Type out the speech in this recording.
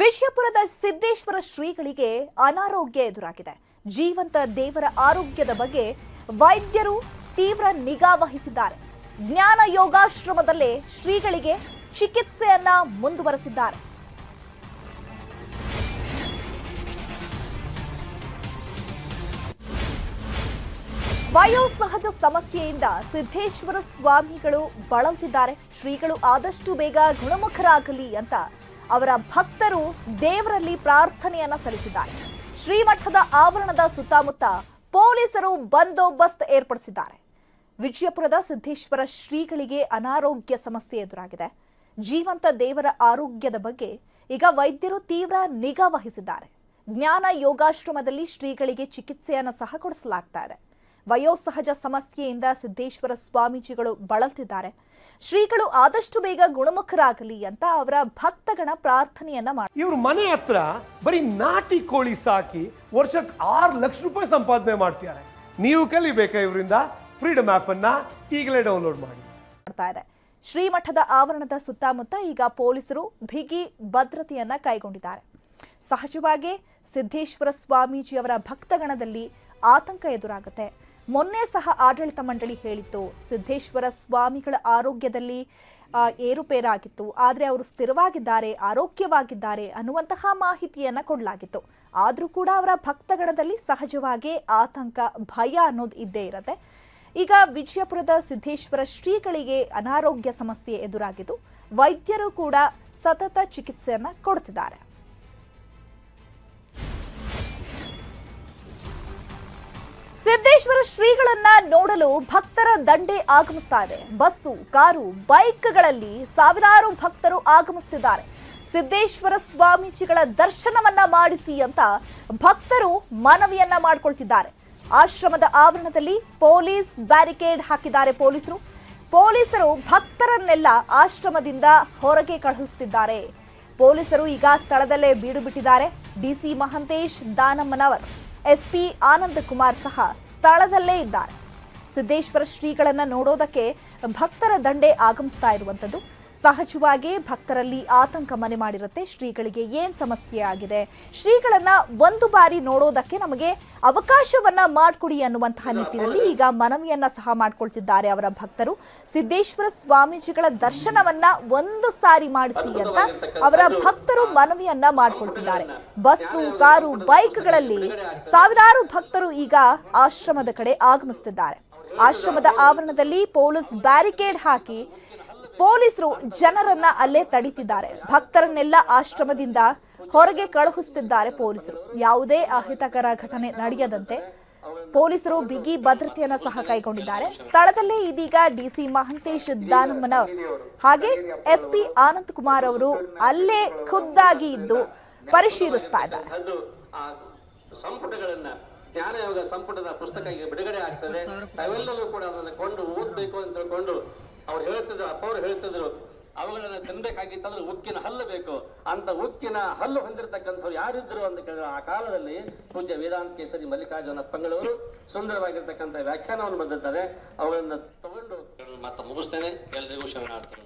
ವಿಜಯಪುರದ ಸಿದ್ದೇಶ್ವರ ಶ್ರೀಗಳಿಗೆ ಅನಾರೋಗ್ಯ ಎದುರಾಗಿದೆ. ಜೀವಂತ ದೇವರ ಆರೋಗ್ಯದ ಬಗ್ಗೆ ವೈದ್ಯರು ತೀವ್ರ ನಿಗಾ ವಹಿಸಿದ್ದಾರೆ. ಜ್ಞಾನ ಯೋಗಾಶ್ರಮದಲ್ಲೇ ಶ್ರೀಗಳಿಗೆ ಚಿಕಿತ್ಸೆಯನ್ನ ಮುಂದುವರೆಸಿದ್ದಾರೆ. ವಯೋಸಹಜ ಸಮಸ್ಯೆಯಿಂದ ಸಿದ್ದೇಶ್ವರ ಸ್ವಾಮಿಗಳು ಬಳಲುತ್ತಿದ್ದಾರೆ. ಶ್ರೀಗಳು ಆದಷ್ಟು ಬೇಗ ಗುಣಮುಖರಾಗಲಿ ಅಂತ ಅವರ ಭಕ್ತರು ದೇವರಲ್ಲಿ ಪ್ರಾರ್ಥನೆಯನ್ನ ಸಲ್ಲಿಸಿದ್ದಾರೆ. ಶ್ರೀಮಠದ ಆವರಣದ ಸುತ್ತಮುತ್ತ ಪೊಲೀಸರು ಬಂದೋಬಸ್ತ್ ಏರ್ಪಡಿಸಿದ್ದಾರೆ. ವಿಜಯಪುರದ ಸಿದ್ದೇಶ್ವರ ಶ್ರೀಗಳಿಗೆ ಅನಾರೋಗ್ಯ ಸಮಸ್ಯೆ ಎದುರಾಗಿದೆ. ಜೀವಂತ ದೇವರ ಆರೋಗ್ಯದ ಬಗ್ಗೆ ಈಗ ವೈದ್ಯರು ತೀವ್ರ ನಿಗಾ ವಹಿಸಿದ್ದಾರೆ. ಜ್ಞಾನ ಯೋಗಾಶ್ರಮದಲ್ಲಿ ಶ್ರೀಗಳಿಗೆ ಚಿಕಿತ್ಸೆಯನ್ನು ಸಹ ಕೊಡಿಸಲಾಗ್ತಾ ಇದೆ. ವಯೋಸಹಜ ಸಮಸ್ಯೆಯಿಂದ ಸಿದ್ದೇಶ್ವರ ಸ್ವಾಮೀಜಿಗಳು ಬಳಲ್ತಿದ್ದಾರೆ. ಶ್ರೀಗಳು ಆದಷ್ಟು ಬೇಗ ಗುಣಮುಖರಾಗಲಿ ಅಂತ ಅವರ ಭಕ್ತಗಣ ಪ್ರಾರ್ಥನೆಯನ್ನ ಮಾಡಿ ಇವ್ರ ಮನೆ ಹತ್ರ ಬರೀ ನಾಟಿ ಕೋಳಿ ಸಾಕಿ ವರ್ಷಕ್ಕೆ ಆರು ಲಕ್ಷ ರೂಪಾಯಿ ಸಂಪಾದನೆ ಮಾಡ್ತಿದ್ದಾರೆ. ನೀವು ಕಲಿಬೇಕಾ ಇವರಿಂದ? ಫ್ರೀಡಮ್ ಆಪ್ ಅನ್ನ ಈಗಲೇ ಡೌನ್ಲೋಡ್ ಮಾಡಿ. ಮಾಡ್ತಾ ಇದೆ. ಶ್ರೀಮಠದ ಆವರಣದ ಸುತ್ತಮುತ್ತ ಈಗ ಪೊಲೀಸರು ಬಿಗಿ ಭದ್ರತೆಯನ್ನ ಕೈಗೊಂಡಿದ್ದಾರೆ. ಸಹಜವಾಗಿ ಸಿದ್ದೇಶ್ವರ ಸ್ವಾಮೀಜಿಯವರ ಭಕ್ತಗಣದಲ್ಲಿ ಆತಂಕ ಎದುರಾಗುತ್ತೆ. ಮೊನ್ನೆ ಸಹ ಆಡಳಿತ ಮಂಡಳಿ ಹೇಳಿತ್ತು, ಸಿದ್ದೇಶ್ವರ ಸ್ವಾಮಿಗಳ ಆರೋಗ್ಯದಲ್ಲಿ ಏರುಪೇರಾಗಿತ್ತು. ಆದರೆ ಅವರು ಸ್ಥಿರವಾಗಿದ್ದಾರೆ, ಆರೋಗ್ಯವಾಗಿದ್ದಾರೆ ಅನ್ನುವಂತಹ ಮಾಹಿತಿಯನ್ನು ಕೊಡಲಾಗಿತ್ತು. ಆದರೂ ಕೂಡ ಅವರ ಭಕ್ತಗಣದಲ್ಲಿ ಸಹಜವಾಗಿ ಆತಂಕ, ಭಯ ಅನ್ನೋದು ಇದ್ದೇ ಇರುತ್ತೆ. ಈಗ ವಿಜಯಪುರದ ಸಿದ್ದೇಶ್ವರ ಶ್ರೀಗಳಿಗೆ ಅನಾರೋಗ್ಯ ಸಮಸ್ಯೆ ಎದುರಾಗಿದ್ದು, ವೈದ್ಯರು ಕೂಡ ಸತತ ಚಿಕಿತ್ಸೆಯನ್ನು ಕೊಡ್ತಿದ್ದಾರೆ. ಸಿದ್ದೇಶ್ವರ ಶ್ರೀಗಳನ್ನ ನೋಡಲು ಭಕ್ತರ ದಂಡೆ ಆಗಮಿಸ್ತಾ ಇದೆ. ಬಸ್ಸು, ಕಾರು, ಬೈಕ್ಗಳಲ್ಲಿ ಸಾವಿರಾರು ಭಕ್ತರು ಆಗಮಿಸುತ್ತಿದ್ದಾರೆ ಸಿದ್ದೇಶ್ವರ ಸ್ವಾಮೀಜಿಗಳ ದರ್ಶನವನ್ನ ಮಾಡಿಸಿ ಅಂತ ಭಕ್ತರು ಮನವಿಯನ್ನ ಮಾಡ್ಕೊಳ್ತಿದ್ದಾರೆ. ಆಶ್ರಮದ ಆವರಣದಲ್ಲಿ ಪೊಲೀಸ್ ಬ್ಯಾರಿಕೇಡ್ ಹಾಕಿದ್ದಾರೆ ಪೊಲೀಸರು. ಪೊಲೀಸರು ಭಕ್ತರನ್ನೆಲ್ಲ ಆಶ್ರಮದಿಂದ ಹೊರಗೆ ಕಳುಹಿಸುತ್ತಿದ್ದಾರೆ ಪೊಲೀಸರು ಈಗ ಸ್ಥಳದಲ್ಲೇ ಬೀಡು ಬಿಟ್ಟಿದ್ದಾರೆ ಡಿಸಿ ಮಹಂತೇಶ್ ದಾನಮ್ಮನವರ್. ಎಸ್ಪಿ ಆನಂದ್ ಕುಮಾರ್ ಸಹ ಸ್ಥಳದಲ್ಲೇ ಇದ್ದಾರೆ. ಸಿದ್ದೇಶ್ವರ ಶ್ರೀಗಳನ್ನ ನೋಡೋದಕ್ಕೆ ಭಕ್ತರ ದಂಡೆ ಆಗಮಿಸ್ತಾ ಇರುವಂತದ್ದು ಸಹಜವಾಗಿ ಭಕ್ತರಲ್ಲಿ ಆತಂಕ ಮನೆ ಮಾಡಿರುತ್ತೆ. ಶ್ರೀಗಳಿಗೆ ಏನ್ ಸಮಸ್ಯೆ ಆಗಿದೆ? ಶ್ರೀಗಳನ್ನ ಒಂದು ಬಾರಿ ನೋಡೋದಕ್ಕೆ ನಮಗೆ ಅವಕಾಶವನ್ನ ಮಾಡಿಕೊಡಿ ಅನ್ನುವಂತಹ ನಿಟ್ಟಿನಲ್ಲಿ ಈಗ ಮನವಿಯನ್ನ ಸಹ ಮಾಡ್ಕೊಳ್ತಿದ್ದಾರೆ ಅವರ ಭಕ್ತರು. ಸಿದ್ದೇಶ್ವರ ಸ್ವಾಮೀಜಿಗಳ ದರ್ಶನವನ್ನ ಒಂದು ಸಾರಿ ಮಾಡಿಸಿ ಅಂತ ಅವರ ಭಕ್ತರು ಮನವಿಯನ್ನ ಮಾಡ್ಕೊಳ್ತಿದ್ದಾರೆ. ಬಸ್ಸು, ಕಾರು, ಬೈಕ್ಗಳಲ್ಲಿ ಸಾವಿರಾರು ಭಕ್ತರು ಈಗ ಆಶ್ರಮದ ಕಡೆ ಆಗಮಿಸುತ್ತಿದ್ದಾರೆ ಆಶ್ರಮದ ಆವರಣದಲ್ಲಿ ಪೊಲೀಸ್ ಬ್ಯಾರಿಕೇಡ್ ಹಾಕಿ ಪೊಲೀಸರು ಜನರನ್ನ ಅಲ್ಲೇ ತಡೀತಿದ್ದಾರೆ. ಭಕ್ತರನ್ನೆಲ್ಲ ಆಶ್ರಮದಿಂದ ಹೊರಗೆ ಕಳುಹಿಸುತ್ತಿದ್ದಾರೆ ಪೊಲೀಸರು. ಯಾವುದೇ ಅಹಿತಕರ ಘಟನೆ ನಡೆಯದಂತೆ ಪೊಲೀಸರು ಬಿಗಿ ಭದ್ರತೆಯನ್ನ ಸಹ ಕೈಗೊಂಡಿದ್ದಾರೆ. ಸ್ಥಳದಲ್ಲೇ ಇದೀಗ ಡಿಸಿ ಮಹಂತೇಶ್ ದಾನಮ್ಮನವರ್ ಹಾಗೆ ಎಸ್ಪಿ ಆನಂದ್ ಕುಮಾರ್ ಅವರು ಅಲ್ಲೇ ಖುದ್ದಾಗಿ ಇದ್ದು ಪರಿಶೀಲಿಸ್ತಾ ಇದ್ದಾರೆ. ಜ್ಞಾನಯೋಗ ಸಂಪುಟದ ಪುಸ್ತಕ ಈಗ ಬಿಡುಗಡೆ ಆಗ್ತದೆ ನಾವೆಲ್ಲರೂ ಕೂಡ ಅದನ್ನ ಕೊಂಡು ಓದ್ಬೇಕು ಅಂತ ತಿಳ್ಕೊಂಡು ಅವ್ರು ಹೇಳ್ತಿದ್ರು ಅಪ್ಪ ಅವ್ರು ಹೇಳ್ತಿದ್ರು ಅವುಗಳನ್ನ ತಿನ್ಬೇಕಾಗಿತ್ತಂದ್ರೆ ಉಕ್ಕಿನ ಹಲ್ಲು ಬೇಕು. ಅಂತ ಉಕ್ಕಿನ ಹಲ್ಲು ಹೊಂದಿರತಕ್ಕಂಥವ್ರು ಯಾರಿದ್ರು ಅಂತ ಕೇಳಿದ್ರು ಆ ಕಾಲದಲ್ಲಿ ಪೂಜ್ಯ ವೇದಾಂತ ಕೇಸರಿ ಮಲ್ಲಿಕಾರ್ಜುನ ಪಂಗಳವರು ಸುಂದರವಾಗಿರ್ತಕ್ಕಂಥ ವ್ಯಾಖ್ಯಾನವನ್ನು ಬಂದಿರ್ತಾರೆ ಅವುಗಳನ್ನ ತಗೊಂಡು ಮತ್ತೆ ಮುಗಿಸ್ತೇನೆ. ಎಲ್ರಿಗೂ ಶರಣಾರ್ಥಿ